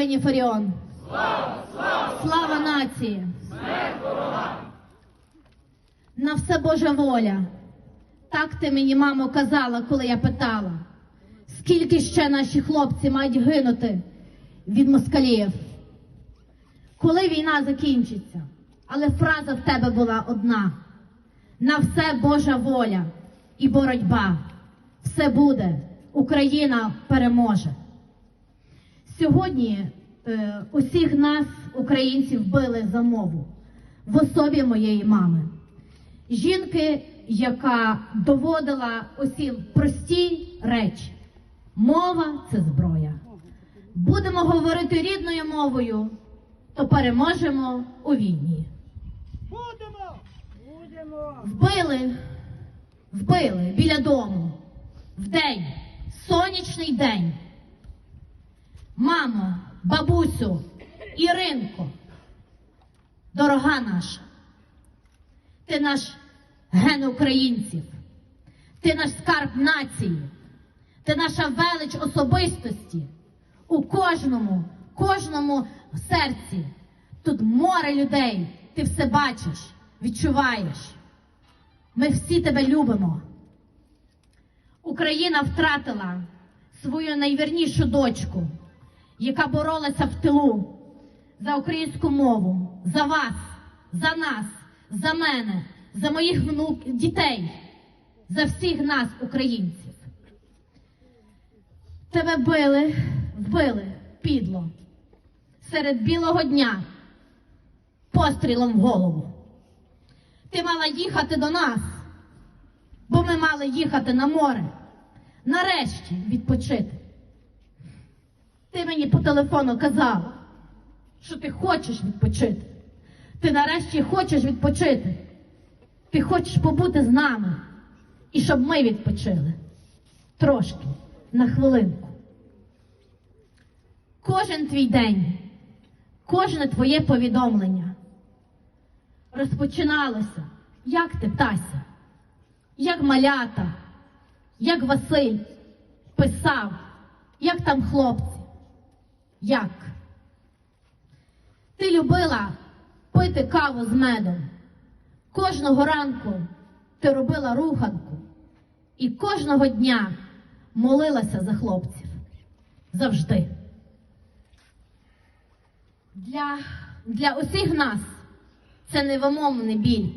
Ірині Фаріон. Слава, слава, слава нації! На все Божа воля. Так ти мені, мамо, казала, коли я питала, скільки ще наші хлопці мають гинути від москалів. Коли війна закінчиться, але фраза в тебе була одна: на все Божа воля і боротьба. Все буде, Україна переможе. Сьогодні е, усіх нас, українців, били за мову в особі моєї мами. Жінки, яка доводила усім прості речі. Мова це зброя. Будемо говорити рідною мовою, то переможемо у війні. Будемо! Будемо! Вбили, вбили біля дому в день, сонячний день. Мамо, бабусю, Іринко, дорога наша, ти наш ген українців, ти наш скарб нації, ти наша велич особистості у кожному, кожному серці. Тут море людей, ти все бачиш, відчуваєш. Ми всі тебе любимо. Україна втратила свою найвірнішу дочку, яка боролася в тилу за українську мову, за вас, за нас, за мене, за моїх внук, дітей, за всіх нас, українців. Тебе били, вбили підло серед білого дня пострілом в голову. Ти мала їхати до нас, бо ми мали їхати на море. Нарешті відпочити. Ти мені по телефону казала, що ти хочеш відпочити. Ти нарешті хочеш відпочити. Ти хочеш побути з нами і щоб ми відпочили. Трошки, на хвилинку. Кожен твій день, кожне твоє повідомлення розпочиналося, як ти птася, як малята, як Василь писав, як там хлопці, як. Ти любила пити каву з медом. Кожного ранку ти робила руханку і кожного дня молилася за хлопців. Завжди. Для, для усіх нас це невимовний біль,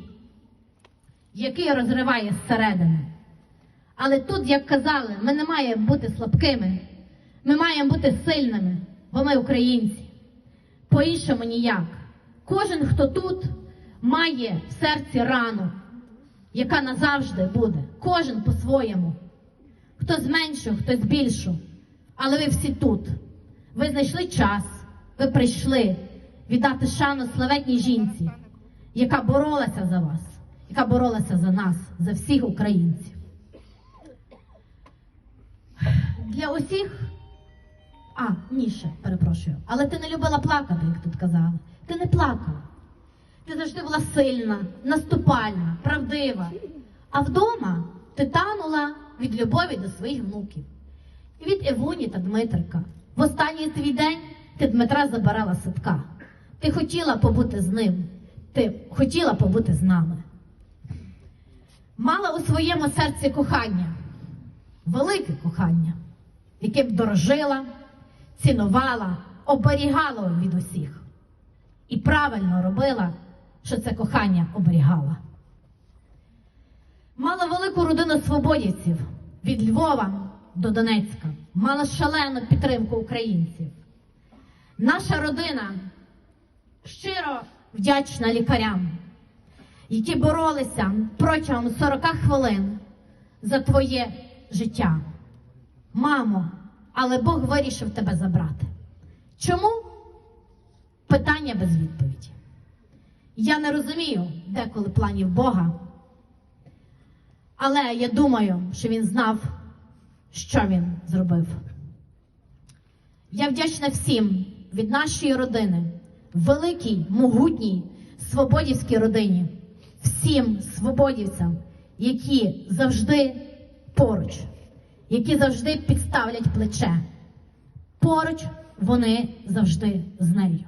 який розриває зсередини. Але тут, як казали, ми не маємо бути слабкими, ми маємо бути сильними, бо ми українці. По-іншому ніяк. Кожен, хто тут, має в серці рану, яка назавжди буде. Кожен по-своєму. Хтось меншу, хтось більшу. Але ви всі тут. Ви знайшли час, ви прийшли віддати шану славетній жінці, яка боролася за вас, яка боролася за нас, за всіх українців. Для усіх. А, ні, ще, перепрошую. Але ти не любила плакати, як тут казали. Ти не плакала. Ти завжди була сильна, наступальна, правдива. А вдома ти танула від любові до своїх внуків. І від Евуні та Дмитрика. В останній твій день ти Дмитра забирала садка. Ти хотіла побути з ним. Ти хотіла побути з нами. Мала у своєму серці кохання, велике кохання, яке б дорожила, цінувала, оберігала від усіх. І правильно робила, що це кохання оберігала. Мала велику родину свободівців від Львова до Донецька, мала шалену підтримку українців. Наша родина щиро вдячна лікарям, які боролися протягом 40 хвилин за твоє життя. Мамо, але Бог вирішив тебе забрати. Чому? Питання без відповіді. Я не розумію деколи планів Бога, але я думаю, що він знав, що він зробив. Я вдячна всім від нашої родини, великій, могутній, свободівській родині, всім свободівцям, які завжди поруч, які завжди підставлять плече, поруч вони завжди з нею.